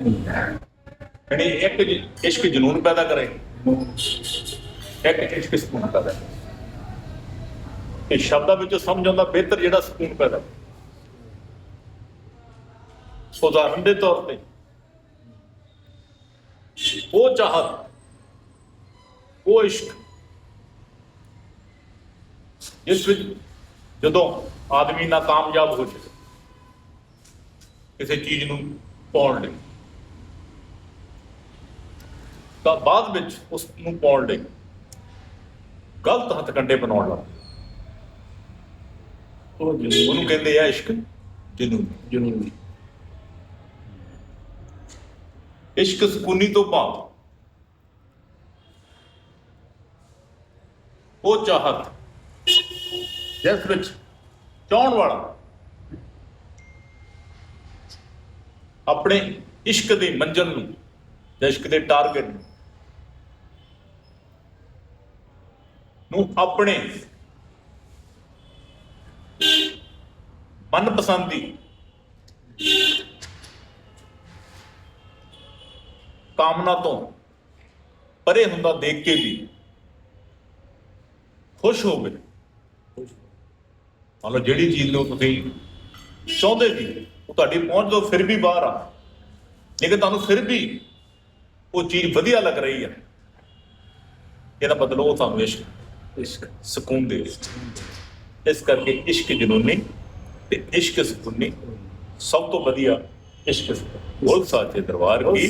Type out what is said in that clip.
ਯਾਨੀ ਇੱਕ ਇਸ਼ਕ ਜਨੂਨ ਪੈਦਾ ਕਰੇ। ਇੱਕ ਇਸ਼ਕ ਸਕੂਨ ਪੈਦਾ ਕਰੇ। ਇਹ ਸ਼ਬਦਾਂ ਵਿੱਚੋਂ ਸਮਝ ਆਉਂਦਾ, ਬਿਹਤਰ ਜਿਹੜਾ ਸਕੂਨ ਪੈਦਾ ਕਰੇ। ਉਦਾਹਰਨ ਦੇ ਤੌਰ ਤੇ, ਉਹ ਚਾਹਤ ਉਹ ਇਸ਼ਕ, ਜਿਸ ਵਿੱਚ ਜਦੋਂ ਆਦਮੀ ਨਾ ਕਾਮਯਾਬ ਹੋ ਜਾਵੇ, ਕਿਸੇ ਚੀਜ਼ ਨੂੰ ਪਾਉਣ ਲਈ। ਤਾਂ ਬਾਅਦ ਵਿੱਚ ਉਸ ਨੂੰ ਪਾਉਣ ਲਈ ਗਲਤ ਹੱਥਕੰਡੇ ਬਣਾਉਣ ਲੱਗ। ਉਹ ਜਨੂਨ ਉਹਨੂੰ ਕਹਿੰਦੇ ਆ ਇਸ਼ਕ। ਜਨੂਨ। ਜਨੂਨ। ਇਸ਼ਕ ਸਕੂਨੀ ਤੋਂ ਭਾਵ ਉਹ ਚਾਹਤ ਜਿਸ ਵਿੱਚ ਚਾਹਣ ਵਾਲਾ ਆਪਣੇ ਇਸ਼ਕ ਦੀ ਮੰਜ਼ਿਲ ਨੂੰ ਜਾਂ ਦੇ ਟਾਰਗੇਟ ਨੂੰ। ਨੂੰ ਆਪਣੇ ਮਨਪਸੰਦੀ ਕਾਮਨਾ ਤੋਂ ਪਰੇ ਹੁੰਦਾ ਦੇਖ ਕੇ ਵੀ ਖੁਸ਼ ਹੋਵੇ। ਮੰਨ ਲਓ ਜਿਹੜੀ ਚੀਜ਼ ਨੂੰ ਤੁਸੀਂ ਚਾਹੁੰਦੇ ਸੀ, ਉਹ ਤੁਹਾਡੀ ਪਹੁੰਚ ਤੋਂ ਫਿਰ ਵੀ ਬਾਹਰ ਆ। ਲੇਕਿਨ ਤੁਹਾਨੂੰ ਫਿਰ ਵੀ ਉਹ ਚੀਜ਼ ਵਧੀਆ ਲੱਗ ਰਹੀ ਹੈ। ਇਹਦਾ ਮਤਲਬ ਉਹ ਤੁਹਾਨੂੰ ਇਸ਼ਕ ਇਸ਼ਕ, ਸਕੂਨ ਦੇ ਇਸ ਕਰਕੇ ਇਸ਼ਕ ਜਨੂਨੀ ਤੇ ਇਸ਼ਕ ਸਕੂਨੀ ਸਭ ਤੋਂ ਵਧੀਆ ਇਸ਼ਕ ਸਕੂਨ। ਸਾਚੇ ਦਰਬਾਰ ਕੀ?